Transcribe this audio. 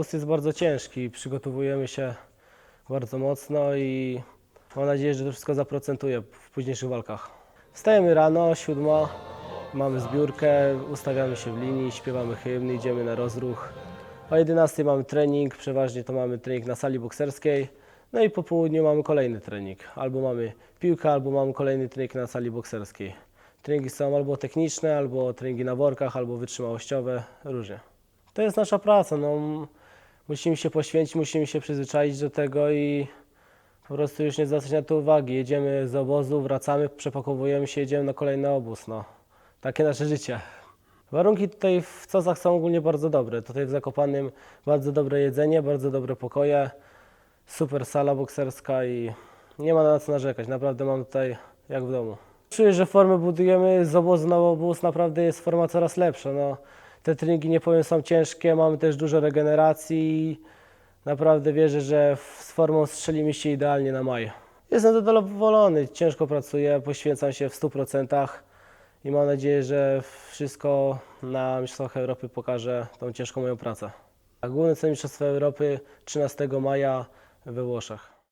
obóz jest bardzo ciężki. Przygotowujemy się bardzo mocno i mam nadzieję, że to wszystko zaprocentuje w późniejszych walkach. Wstajemy rano, siódma, mamy zbiórkę, ustawiamy się w linii, śpiewamy hymn, idziemy na rozruch. O 11 mamy trening, przeważnie to mamy trening na sali bokserskiej. No i po południu mamy kolejny trening. Albo mamy piłkę, albo mamy kolejny trening na sali bokserskiej. Treningi są albo techniczne, albo treningi na workach, albo wytrzymałościowe, różnie. To jest nasza praca. No, musimy się poświęcić, musimy się przyzwyczaić do tego i po prostu już nie zwracać na to uwagi. Jedziemy z obozu, wracamy, przepakowujemy się, jedziemy na kolejny obóz. No. Takie nasze życie. Warunki tutaj w Cosach są ogólnie bardzo dobre. Tutaj w Zakopanym bardzo dobre jedzenie, bardzo dobre pokoje, super sala bokserska i nie ma na co narzekać. Naprawdę mam tutaj jak w domu. Czuję, że formę budujemy z obozu na obóz, naprawdę jest forma coraz lepsza. No, te treningi nie powiem są ciężkie, mamy też dużo regeneracji i naprawdę wierzę, że z formą strzelimy się idealnie na maj. Jestem zadowolony, ciężko pracuję, poświęcam się w 100% i mam nadzieję, że wszystko na Mistrzostwach Europy pokaże tą ciężką moją pracę. A Główne cel Mistrzostwa Europy 13 maja we Włoszech.